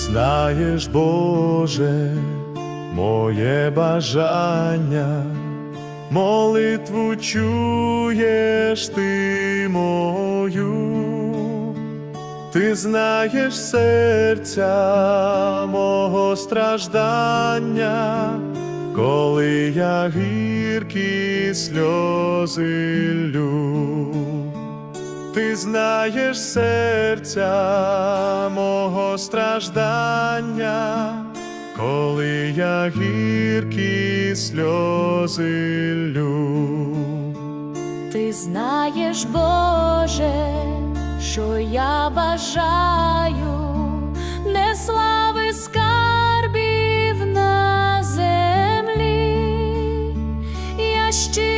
знаєш, Боже, моє бажання, молитву чуєш ти мою, ти знаєш серця мого страждання, коли я гіркі сльози лю. Ти знаєш серця мого страждання, коли я гіркі сльози лю. Ти знаєш, Боже, що я бажаю, не слави скарбів на землі, я щирим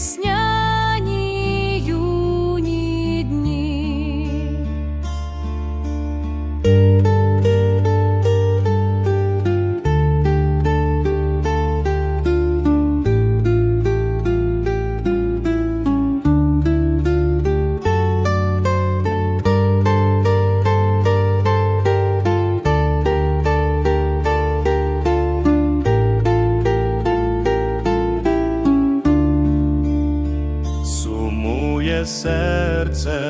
мої Серце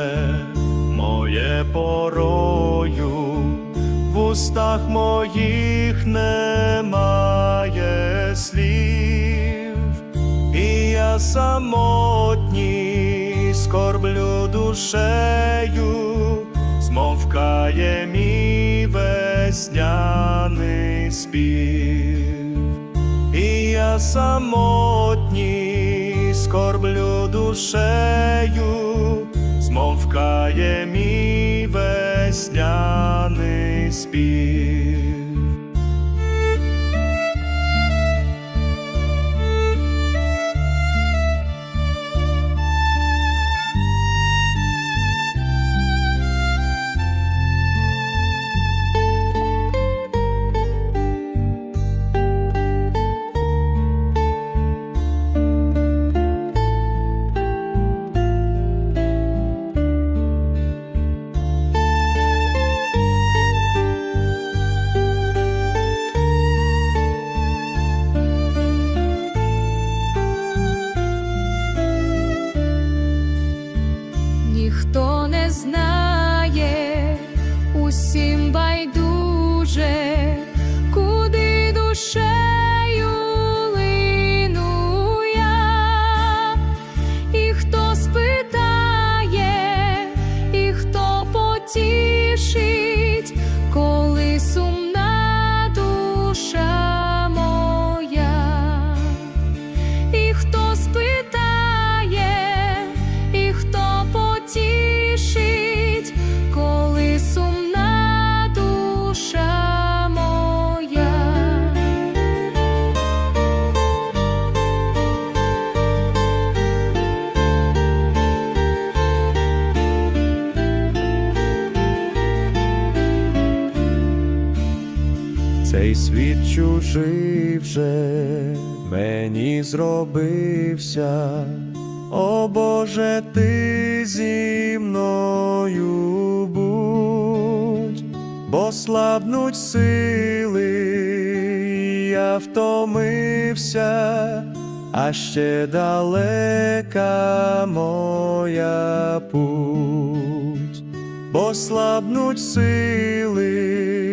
моє порою, в устах моїх немає слів, і я самотній скорблю душею, змовкає мій весняний спів. І я самотній скорблю душею, змовкає мій весняний спів. Ніхто не знає, усім байдуже, Цей світ чужий вже мені зробився. О Боже, ти зі мною будь, бо слабнуть сили, я втомився, а ще далека моя путь бо слабнуть сили,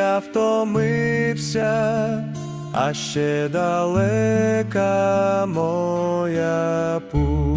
я втомився, а ще далека моя путь.